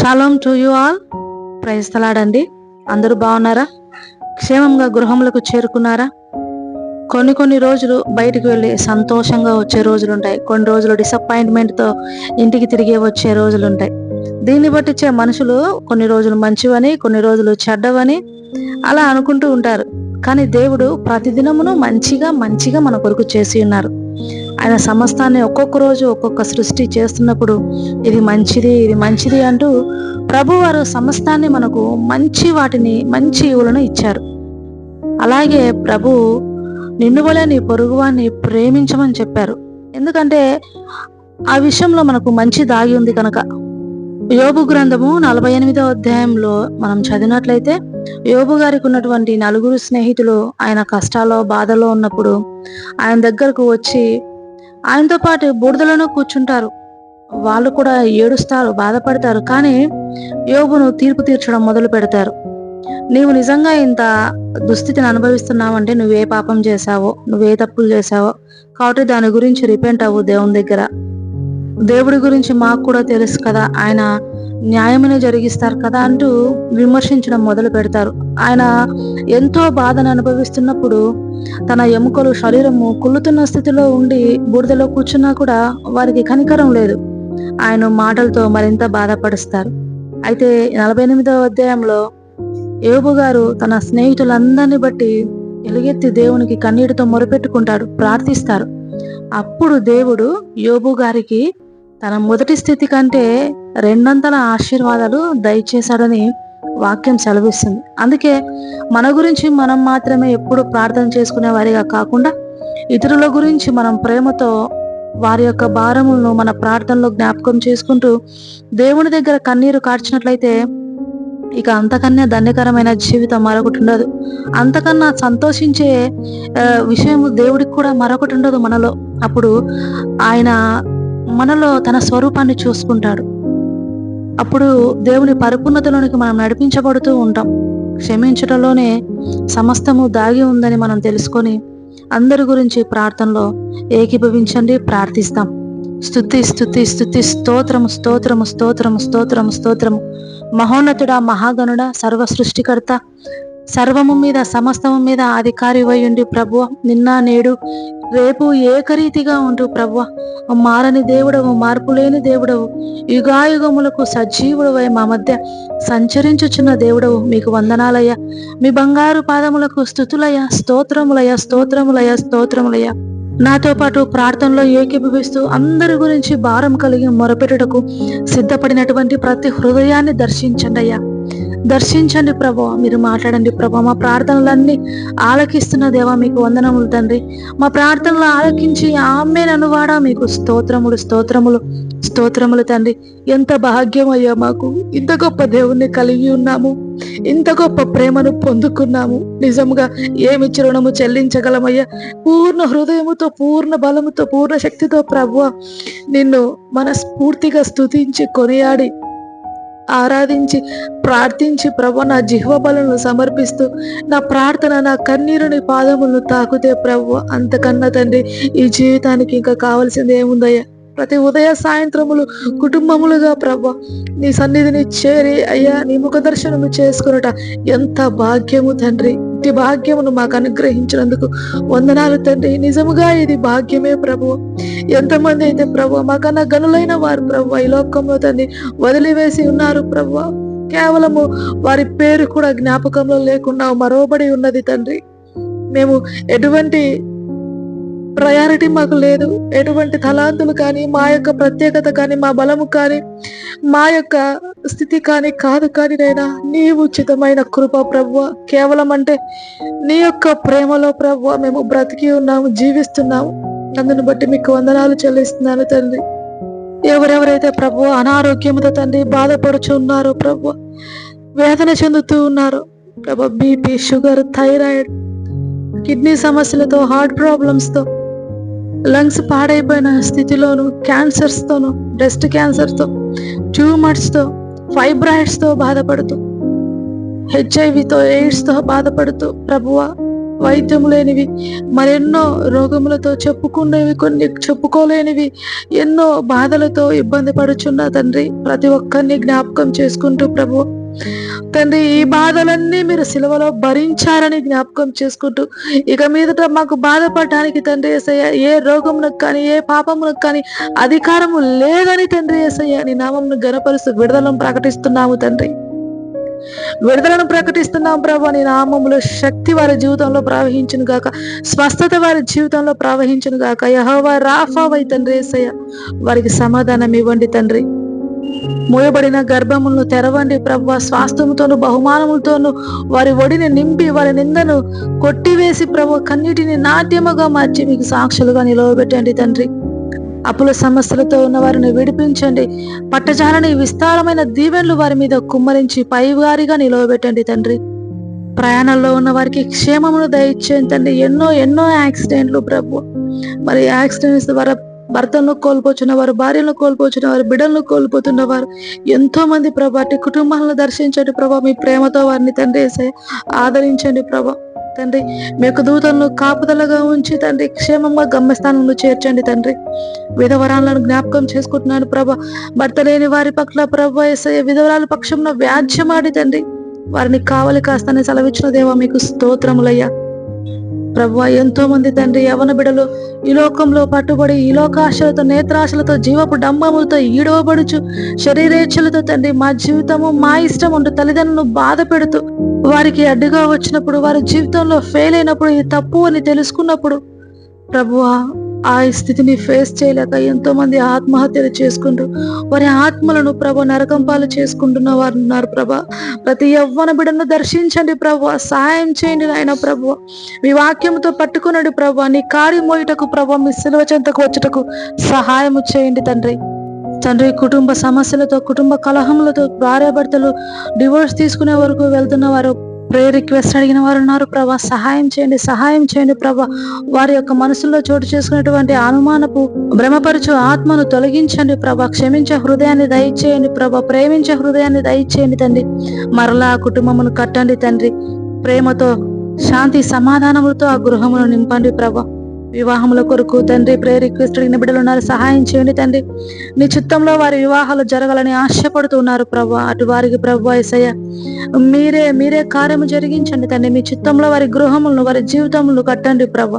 Shalom to you all ప్రయస్తలాడండి అందరూ బాగున్నారా? క్షేమంగా గృహములకు చేరుకున్నారా? కొన్ని కొన్ని రోజులు బయటికి వెళ్ళి సంతోషంగా వచ్చే రోజులు ఉంటాయి. కొన్ని రోజులు డిసప్పాయింట్మెంట్తో ఇంటికి తిరిగి వచ్చే రోజులు ఉంటాయి. దీన్ని బట్టిచ్చే మనుషులు కొన్ని రోజులు మంచివని కొన్ని రోజులు చెడ్డవని అలా అనుకుంటూ ఉంటారు. కానీ దేవుడు ప్రతిదినమును మంచిగా మంచిగా మన కొరకు చేసి ఉన్నారు. ఆయన సమస్తాన్ని ఒక్కొక్క రోజు ఒక్కొక్క సృష్టి చేస్తున్నప్పుడు ఇది మంచిది ఇది మంచిది అంటూ ప్రభువారు సమస్తాన్ని మనకు మంచి వాటిని మంచి ఇవులను ఇచ్చారు. అలాగే ప్రభు నిన్ను వలె నీ పొరుగువాన్ని ప్రేమించమని చెప్పారు. ఎందుకంటే ఆ విషయంలో మనకు మంచి దాగి ఉంది కనుక. యోబు గ్రంథము నలభై ఎనిమిదో అధ్యాయంలో మనం చదివినట్లయితే యోబు గారికి ఉన్నటువంటి నలుగురు స్నేహితులు ఆయన కష్టాల్లో బాధలో ఉన్నప్పుడు ఆయన దగ్గరకు వచ్చి ఆయనతో పాటు బూడిదలోనూ కూర్చుంటారు. వాళ్ళు కూడా ఏడుస్తారు బాధపడతారు. కానీ యోగును తీర్పు తీర్చడం మొదలు పెడతారు. నీవు నిజంగా ఇంత దుస్థితిని అనుభవిస్తున్నావంటే నువ్వే పాపం చేశావో నువ్వే తప్పులు చేశావో కాబట్టి దాని గురించి రిపెంట్ అవ్వు దేవుని దగ్గర. దేవుడి గురించి మాకు కూడా తెలుసు కదా ఆయన న్యాయమైన జరిగిస్తారు కదా అంటూ విమర్శించడం మొదలు పెడతారు. ఆయన ఎంతో బాధను అనుభవిస్తున్నప్పుడు తన ఎముకలు శరీరము కుళ్ళుతున్న స్థితిలో ఉండి బూడిదలో కూర్చున్నా కూడా వారికి కనికరం లేదు. ఆయన మాటలతో మరింత బాధపడుస్తారు. అయితే నలభై ఎనిమిదవ అధ్యాయంలో యోబు గారు తన స్నేహితులందరినీ బట్టి ఎలుగెత్తి దేవునికి కన్నీటితో మొరపెట్టుకుంటాడు ప్రార్థిస్తారు. అప్పుడు దేవుడు యోబు గారికి తన మొదటి స్థితి కంటే రెండంతల ఆశీర్వాదాలు దయచేశాడని వాక్యం సెలవిస్తుంది. అందుకే మన గురించి మనం మాత్రమే ఎప్పుడు ప్రార్థన చేసుకునే వారిగా కాకుండా ఇతరుల గురించి మనం ప్రేమతో వారి యొక్క భారములను మన ప్రార్థనలో జ్ఞాపకం చేసుకుంటూ దేవుని దగ్గర కన్నీరు కార్చినట్లయితే ఇక అంతకన్నా ధన్యకరమైన జీవితం మరొకటి ఉండదు. అంతకన్నా సంతోషించే విషయం దేవుడికి కూడా మరొకటి ఉండదు మనలో. అప్పుడు ఆయన మనలో తన స్వరూపాన్ని చూసుకుంటాడు. అప్పుడు దేవుని పరిపూర్ణతలోనికి మనం నడిపించబడుతూ ఉంటాం. క్షమించటంలోనే సమస్తము దాగి ఉందని మనం తెలుసుకొని అందరి గురించి ప్రార్థనలో ఏకీభవించండి ప్రార్థిస్తాం. స్థుతి స్థుతి స్థుతి స్తోత్రము స్తోత్రము స్తోత్రము స్తోత్రము స్తోత్రము. మహోన్నతుడ మహాగణుడ సర్వ సృష్టికర్త. సర్వము మీద సమస్తము మీద అధికారి ఉండి ప్రభు నిన్న నేడు రేపు ఏకరీతిగా ఉంటూ ప్రవ్వ. మారని దేవుడవు మార్పు లేని దేవుడవు. యుగాయుగములకు సజీవుడవై మా మధ్య సంచరించుచున్న దేవుడవు మీకు వందనాలయ్యా. మీ బంగారు పాదములకు స్థుతులయ స్తోత్రములయ స్తోత్రములయ స్తోత్రములయ నాతో పాటు ప్రార్థనలో ఏకీభవిస్తూ అందరి గురించి భారం కలిగి మొరపెట్టుటకు సిద్ధపడినటువంటి ప్రతి హృదయాన్ని దర్శించండి అయ్యా. దర్శించండి ప్రభు. మీరు మాట్లాడండి ప్రభు. మా ప్రార్థనలన్నీ ఆలకిస్తున్న దేవా మీకు వందనములు తండ్రి. మా ప్రార్థనలు ఆలకించి ఆమె అనువాడా మీకు స్తోత్రములు స్తోత్రములు స్తోత్రములు తండ్రి. ఎంత భాగ్యం అయ్యా మాకు. ఇంత గొప్ప దేవుణ్ణి కలిగి ఉన్నాము. ఇంత గొప్ప ప్రేమను పొందుకున్నాము. నిజంగా ఏమి చిరుణము చెల్లించగలమయ్యా. పూర్ణ హృదయముతో పూర్ణ బలముతో పూర్ణ శక్తితో ప్రభు నిన్ను మనస్ఫూర్తిగా స్థుతించి కొనియాడి ఆరాధించి ప్రార్థించి ప్రభు నా జిహ్వబలను సమర్పిస్తూ నా ప్రార్థన నా కన్నీరుని పాదములను తాకుతే ప్రభు అంతకన్నా తండ్రి ఈ జీవితానికి ఇంకా కావాల్సింది ఏముందయ్యా? ప్రతి ఉదయ సాయంత్రములు కుటుంబములుగా ప్రభ నీ సన్నిధిని చేరి అయ్యా నీ ముఖ దర్శనము చేసుకున్నట ఎంత భాగ్యము తండ్రి. ఇట్టి భాగ్యమును మాకు అనుగ్రహించినందుకు వందనాలు తండ్రి. నిజముగా ఇది భాగ్యమే ప్రభు. ఎంతమంది అయితే ప్రభు మాకన్నా గనులైన వారు ప్రభు. ఈ లోకంలో తండ్రి వదిలివేసి ఉన్నారు ప్రభు. కేవలము వారి పేరు కూడా జ్ఞాపకంలో లేకుండా మరోబడి ఉన్నది తండ్రి. మేము ఎటువంటి ప్రయారిటీ మాకు లేదు. ఎటువంటి తలాంతులు కానీ మా యొక్క ప్రత్యేకత కానీ మా బలము కానీ మా యొక్క స్థితి కానీ కాదు కానీ నైనా నీ ఉచితమైన కృప ప్రభు కేవలం అంటే నీ యొక్క ప్రేమలో ప్రభు మేము బ్రతికి ఉన్నాము జీవిస్తున్నాము. అందుని బట్టి మీకు వందనాలు చెల్లిస్తున్నాను తండ్రి ఎవరెవరైతే ప్రభు అనారోగ్యంతో తండ్రి బాధపడుచు ఉన్నారో ప్రభు వేదన చెందుతూ ఉన్నారు ప్రభు బీపీ షుగర్ థైరాయిడ్ కిడ్నీ సమస్యలతో హార్ట్ ప్రాబ్లమ్స్తో లంగ్స్ పాడైపోయిన స్థితిలోను క్యాన్సర్స్తోను బ్రెస్ట్ క్యాన్సర్తో ట్యూమర్స్తో ఫైబ్రాయిడ్స్తో బాధపడుతూ హెచ్ఐవితో ఎయిడ్స్తో బాధపడుతూ ప్రభువ వైద్యం లేనివి మరెన్నో రోగములతో చెప్పుకునేవి కొన్ని చెప్పుకోలేనివి ఎన్నో బాధలతో ఇబ్బంది పడుచున్న తండ్రి ప్రతి ఒక్కరిని జ్ఞాపకం చేసుకుంటూ ప్రభు తండ్రి ఈ బాధలన్నీ మీరు సిలువలో భరించారని జ్ఞాపకం చేసుకుంటూ ఇక మీదట మాకు బాధపడడానికి తండ్రి ఏసయ్య ఏ రోగమునకు కానీ ఏ పాపమునకు కానీ అధికారము లేదని తండ్రి ఏసయ్య నీ నామంను గనపరుస్తూ విడుదలను ప్రకటిస్తున్నాము తండ్రి. విడుదలను ప్రకటిస్తున్నాం ప్రభు నీ నామములో శక్తి వారి జీవితంలో ప్రవహించును గాక స్వస్థత వారి జీవితంలో ప్రవహించును గాక. యహోవా రాఫా వై తండ్రి ఏసయ్య వారికి సమాధానం ఇవ్వండి తండ్రి. మూయబడిన గర్భములను తెరవండి ప్రభు. స్వాస్థ్యముతోను బహుమానములతోను వారి ఒడిని నింపి వారి నిందను కొట్టివేసి ప్రభు కన్నిటిని నాట్యముగా మార్చి మీకు సాక్షులుగా నిలవబెట్టండి తండ్రి. అప్పుల సమస్యలతో ఉన్న వారిని విడిపించండి. పట్టజాలని విస్తారమైన దీవెనలు వారి మీద కుమ్మరించి పైవారిగా నిలవబెట్టండి తండ్రి. ప్రయాణంలో ఉన్న వారికి క్షేమమును దయచేయండి తండ్రి. ఎన్నో ఎన్నో యాక్సిడెంట్లు ప్రభు. మరి యాక్సిడెంట్స్ ద్వారా భర్తను కోల్పోతున్న వారు భార్యను కోల్పోతున్న వారు బిడ్డలను కోల్పోతున్న వారు ఎంతో మంది ప్రభా అటు కుటుంబాలను దర్శించండి ప్రభా మీ ప్రేమతో వారిని తండ్రి ఆదరించండి ప్రభా తండ్రి. మీ యొక్క దూతలను కాపుదలగా ఉంచి తండ్రి క్షేమంగా గమ్యస్థానంలో చేర్చండి తండ్రి. విధవరాలను జ్ఞాపకం చేసుకుంటున్నాను ప్రభ భర్త లేని వారి పట్ల ప్రభ ఏసయ్య విధవరాల పక్షంలో వ్యాధ్యమాడి తండ్రి. వారిని కావలి కాస్తానే సెలవిచ్చిన దేవా మీకు స్తోత్రములయ్యా. ప్రభు ఎంతో మంది తండ్రి యవన బిడలు ఈ లోకంలో పట్టుబడి ఈ లోకాశలతో నేత్రాశలతో జీవపు డంబములతో ఈడవబడుచు శరీరేచ్ఛలతో తండ్రి మా జీవితము మా ఇష్టం ఉంటూ తల్లిదండ్రులను బాధ పెడుతూ వారికి అడ్డుగా వచ్చినప్పుడు వారి జీవితంలో ఫెయిల్ అయినప్పుడు ఇది తప్పు అని తెలుసుకున్నప్పుడు ప్రభువా ఆ స్థితిని ఫేస్ చేయలేక ఎంతో మంది ఆత్మహత్యలు చేసుకుంటూ వారి ఆత్మలను ప్రభ నరకం పాలు చేసుకుంటున్న వారు ఉన్నారు ప్రభ. ప్రతి యవ్వన బిడను దర్శించండి ప్రభు. సహాయం చేయండి నాయన ప్రభు. మీ వాక్యంతో పట్టుకున్నాడు ప్రభు. నీ కాడి మోయటకు ప్రభు మీ సిలువ చెంతకు వచ్చటకు సహాయం చేయండి తండ్రి. తండ్రి కుటుంబ సమస్యలతో కుటుంబ కలహములతో భార్యాభర్తలు డివోర్స్ తీసుకునే వరకు వెళ్తున్న వారు ప్రేయర్ రిక్వెస్ట్ అడిగిన వారు ఉన్నారు ప్రభా. సహాయం చేయండి సహాయం చేయండి ప్రభా. వారి యొక్క మనసులో చోటు చేసుకున్నటువంటి అనుమానపు భ్రమపరచు ఆత్మను తొలగించండి ప్రభా. క్షమించే హృదయాన్ని దయచేయండి ప్రభా. ప్రేమించే హృదయాన్ని దయచేయండి తండ్రి. మరలా ఆ కుటుంబమును కట్టండి తండ్రి. ప్రేమతో శాంతి సమాధానములతో ఆ గృహమును నింపండి ప్రభా. వివాహముల కొరకు తండ్రి ప్రేయర్ రిక్వెస్ట్ అడిగిన బిడ్డలు ఉన్నారు. సహాయం చేయండి తండ్రి. నీ చిత్తంలో వారి వివాహాలు జరగాలని ఆశపడుతున్నారు ప్రభు. అటు వారికి ప్రభు ఎసయ్య మీరే మీరే కార్యము జరిగించండి తండ్రి. మీ చిత్తంలో వారి గృహములను వారి జీవితములను కట్టండి ప్రభు.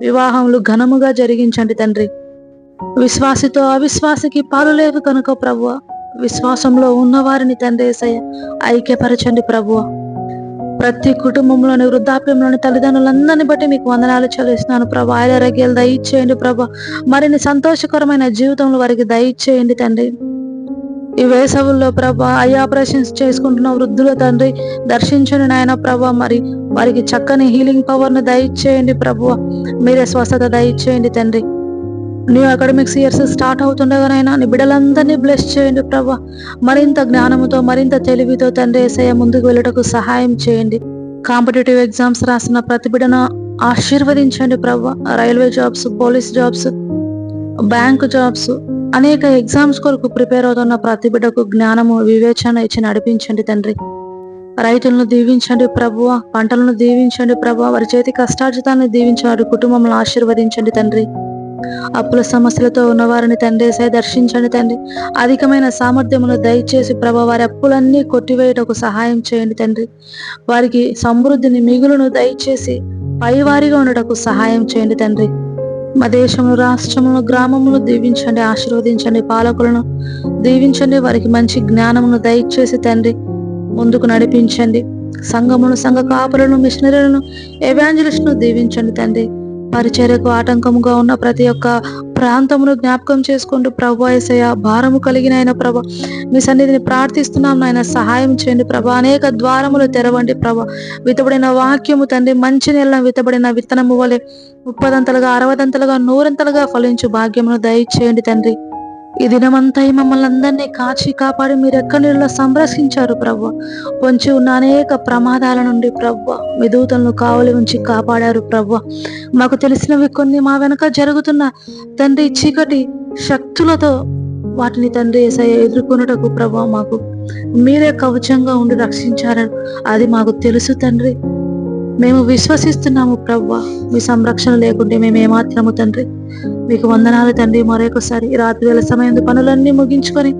వివాహములు ఘనముగా జరిగించండి తండ్రి. విశ్వాసితో అవిశ్వాసికి పాలు లేవు కనుక ప్రభు. విశ్వాసంలో ఉన్నవారిని తండ్రి ఏసయ్య ఐక్యపరచండి ప్రభువ ప్రతి కుటుంబంలోని వృద్ధాప్యంలోని తల్లిదండ్రులందరిని బట్టి మీకు వందనాలు చెల్లిస్తున్నాను ప్రభా. ఆరోగ్యాలు దయచేయండి ప్రభా. మరిన్ని సంతోషకరమైన జీవితంలో వారికి దయచేయండి తండ్రి. ఈ వేసవుల్లో ప్రభా ఐ ఆపరేషన్స్ చేసుకుంటున్న వృద్ధుల తండ్రి దర్శించండి నాయన ప్రభా. మరి వారికి చక్కని హీలింగ్ పవర్ను దయచేయండి ప్రభు. మీరే స్వస్థత దయచేయండి తండ్రి. న్యూ అకాడమిక్స్ ఇయర్స్ స్టార్ట్ అవుతుండగానైనా నీ బిడ్డలందరినీ బ్లెస్ చేయండి ప్రభా. మరింత జ్ఞానముతో మరింత తెలివితో తండ్రి ఏసయ్య ముందుకు వెళ్ళటకు సహాయం చేయండి. కాంపిటేటివ్ ఎగ్జామ్స్ రాసిన ప్రతి బిడ్డను ఆశీర్వదించండి ప్రభా. Railway jobs police jobs bank jobs అనేక ఎగ్జామ్స్ కొరకు ప్రిపేర్ అవుతున్న ప్రతి బిడ్డకు జ్ఞానము వివేచన ఇచ్చి నడిపించండి తండ్రి. రైతులను దీవించండి ప్రభువ పంటలను దీవించండి ప్రభు. వారి చేతి కష్టార్జితాన్ని దీవించాడు. కుటుంబంలో ఆశీర్వదించండి తండ్రి. అప్పుల సమస్యలతో ఉన్నవారిని తండ్రి సై దర్శించండి తండ్రి. అధికమైన సామర్థ్యమును దయచేసి ప్రభ వారి అప్పులన్నీ కొట్టివేయటకు సహాయం చేయండి తండ్రి. వారికి సమృద్ధిని మిగులును దయచేసి పైవారిగా ఉండటకు సహాయం చేయండి తండ్రి. మా దేశము రాష్ట్రమును గ్రామమును దీవించండి ఆశీర్వదించండి పాలకులను దీవించండి. వారికి మంచి జ్ఞానమును దయచేసి తండ్రి ముందుకు నడిపించండి. సంఘమును సంఘ కాపులను మిషనరీలను ఎవాంజలిస్ట్ను దీవించండి తండ్రి. పరిచర్యకు ఆటంకముగా ఉన్న ప్రతి ఒక్క ప్రాంతమును జ్ఞాపకం చేసుకుంటూ ప్రభు ఏసయ భారము కలిగిన ఆయన ప్రభ మీ సన్నిధిని ప్రార్థిస్తున్నాం నాయన. సహాయం చేయండి ప్రభ. అనేక ద్వారములు తెరవండి ప్రభ. వితబడిన వాక్యము తండ్రి మంచి నెల వితబడిన విత్తనము వలె ముప్పదంతలుగా అరవదంతలుగా నూరంతలుగా ఫలించు భాగ్యమును దయచేయండి తండ్రి. ఈ దినమంతా మమ్మల్ని అందరినీ కాచి కాపాడి మీరు ఎక్కడి సంరక్షించారు ప్రభు పొంచి ఉన్న అనేక ప్రమాదాల నుండి ప్రభు మీ దూతలను కావలి ఉంచి కాపాడారు ప్రభు మాకు తెలిసినవి కొన్ని మా వెనక జరుగుతున్న తండ్రి చీకటి శక్తులతో వాటిని తండ్రి ఎదుర్కొనుటకు ప్రభు మాకు మీరే కవచంగా ఉండి రక్షించారని అది మాకు తెలుసు తండ్రి. మేము విశ్వసిస్తున్నాము ప్రభు మీ సంరక్షణ లేకుంటే మేము ఏమాత్రము తండ్రి. మీకు వందనాలు తండ్రి. మరొకసారి రాత్రి వేళ సమయం పనులన్నీ ముగించుకొని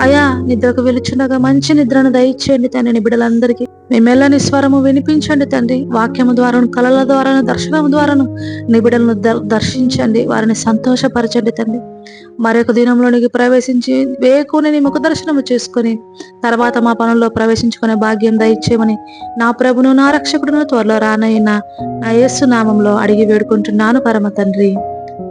అయా నిద్రకు వెలుచుండగా మంచి నిద్రను దయచేయండి తండ్రి నీ బిడ్డలందరికీ. మీ మెల్లని స్వరము వినిపించండి తండ్రి. వాక్యము ద్వారాను కళల ద్వారాను దర్శనం ద్వారాను నీ బిడ్డలను దర్శించండి. వారిని సంతోషపరచండి తండ్రి. మరొక దినంలోనికి ప్రవేశించి వేకుని నీ ముఖ దర్శనము చేసుకొని తర్వాత మా పనుల్లో ప్రవేశించుకునే భాగ్యం దయచేయమని నా ప్రభును నా రక్షకుడును త్వరలో రానయ్యిన నా యేసు నామంలో అడిగి వేడుకుంటున్నాను పరమ తండ్రి.